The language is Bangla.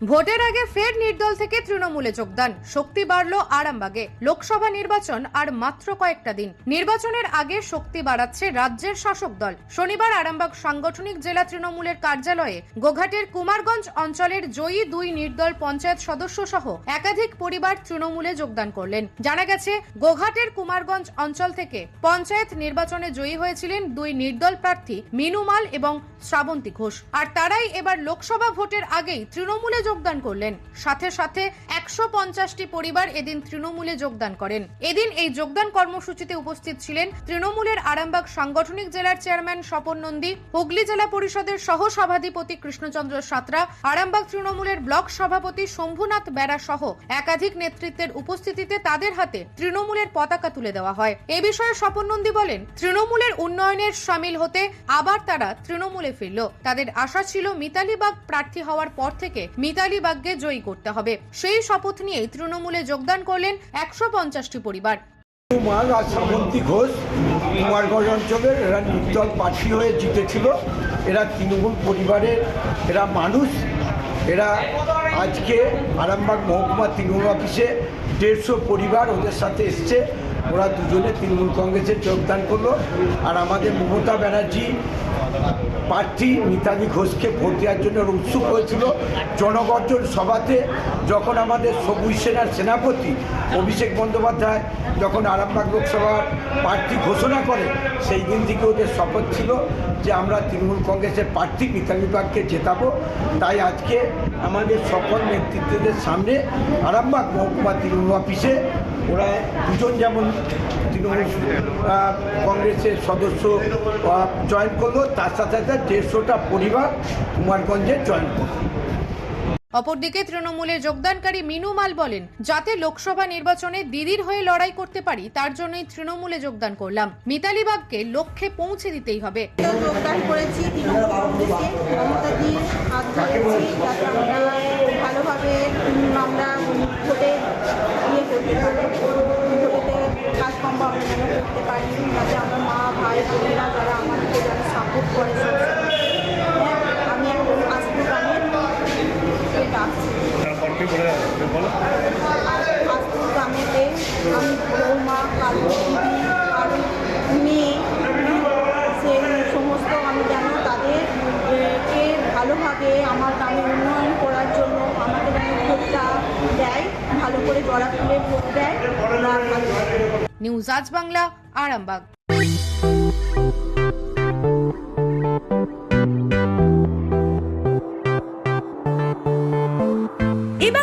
ভোটের আগে ফের নির্দল থেকে তৃণমূলে যোগদান। শক্তি বাড়ল আরামবাগে। লোকসভা নির্বাচন আর মাত্র কয়েকটা দিন। নির্বাচনের আগে শক্তি বাড়াচ্ছে রাজ্যের শাসক দল। শনিবার আরামবাগ সাংগঠনিক জেলা তৃণমূলের কার্যালয়ে গোঘাটের কুমারগঞ্জ অঞ্চলের জয়ী দুই নির্দল পঞ্চায়েত সদস্য সহ একাধিক পরিবার তৃণমূলে যোগদান করলেন। জানা গেছে, গোঘাটের কুমারগঞ্জ অঞ্চল থেকে পঞ্চায়েত নির্বাচনে জয়ী হয়েছিলেন দুই নির্দল প্রার্থী মিনুমাল এবং শ্রাবন্তী ঘোষ। আর তারাই এবার লোকসভা ভোটের আগেই তৃণমূলে যোগদান করলেন। সাথে সাথে একশো পঞ্চাশটি পরিবার এদিন তৃণমূলে যোগদান করেন। এদিন এই যোগদান কর্মসূচিতে উপস্থিত ছিলেন তৃণমূলের আরামবাগ সাংগঠনিক জেলার চেয়ারম্যান স্বপন নন্দী, হুগলি জেলা পরিষদের সহ সভাধিপতি কৃষ্ণচন্দ্র সাঁতরা, আরামবাগ তৃণমূলের ব্লক সভাপতি শম্ভুনাথ বেরা সহ একাধিক নেতৃত্বের উপস্থিতিতে তাদের হাতে তৃণমূলের পতাকা তুলে দেওয়া হয়। এ বিষয়ে স্বপন নন্দী বলেন, তৃণমূলের উন্নয়নের সামিল হতে আবার তারা তৃণমূলে ফিরল। তাদের আশা ছিল মিতালি বাগ প্রার্থী হওয়ার পর থেকে মিতালি বাগকে জয়ী করতে হবে। সেই শপথ নিয়েই তৃণমূলে যোগদান করলেন একশো পঞ্চাশটি পরিবার। কুমার আর ঘোষ কুমারগঞ্জ অঞ্চলের এরা নির্দল প্রার্থী হয়ে জিতেছিল। এরা তৃণমূল পরিবারের, এরা মানুষ। এরা আজকে আরামবাগ মহকুমা তৃণমূল অফিসে দেড়শো পরিবার ওদের সাথে এসছে। ওরা দুজনে তৃণমূল কংগ্রেসে যোগদান করল। আর আমাদের মমতা ব্যানার্জি প্রার্থী মিতালি ঘোষকে ভোট দেওয়ার জন্য উৎসুক হয়েছিল। জনগর্জন সভাতে যখন আমাদের সবুজ সেনার সেনাপতি অভিষেক বন্দ্যোপাধ্যায় যখন আরামবাগ লোকসভার প্রার্থী ঘোষণা করে, সেই দিন থেকে ওদের শপথ ছিল যে আমরা তৃণমূল কংগ্রেসের প্রার্থী মিতালি বাগকে জেতাবো। তাই আজকে আমাদের সকল নেতৃত্বদের সামনে আরামবাগ মহকুমা তৃণমূল অফিসে ওরা দুজন যেমন তৃণমূল কংগ্রেসের সদস্য জয়েন করল তার সাথে সাথে দেড়শোটা পরিবার কুমারগঞ্জে জয়েন করল। অপরদিকে তৃণমূলে যোগদানকারী মিনু মাল বলেন যাতে লোকসভা নির্বাচনে দিদির হয়ে লড়াই করতে পারি তার জন্যই তৃণমূলে যোগদান করলাম। মিতালি বাগকে লক্ষ্যে পৌঁছে দিতেই হবে। যোগদান করেছি ভালোভাবে আমরা ভোটে ইয়ে করতে পারি ভোটেতে কাজকর্ম আমরা যেন করতে পারি যাতে আমার মা ভাই বোনেরা যারা আমাকে যারা সাপোর্ট করে হ্যাঁ, আমি এখন আজকে গ্রামের ডাকছি। আজপুর গ্রামেতে আমি বৌমা কারও न्यूज आज बांगला आळंबाग.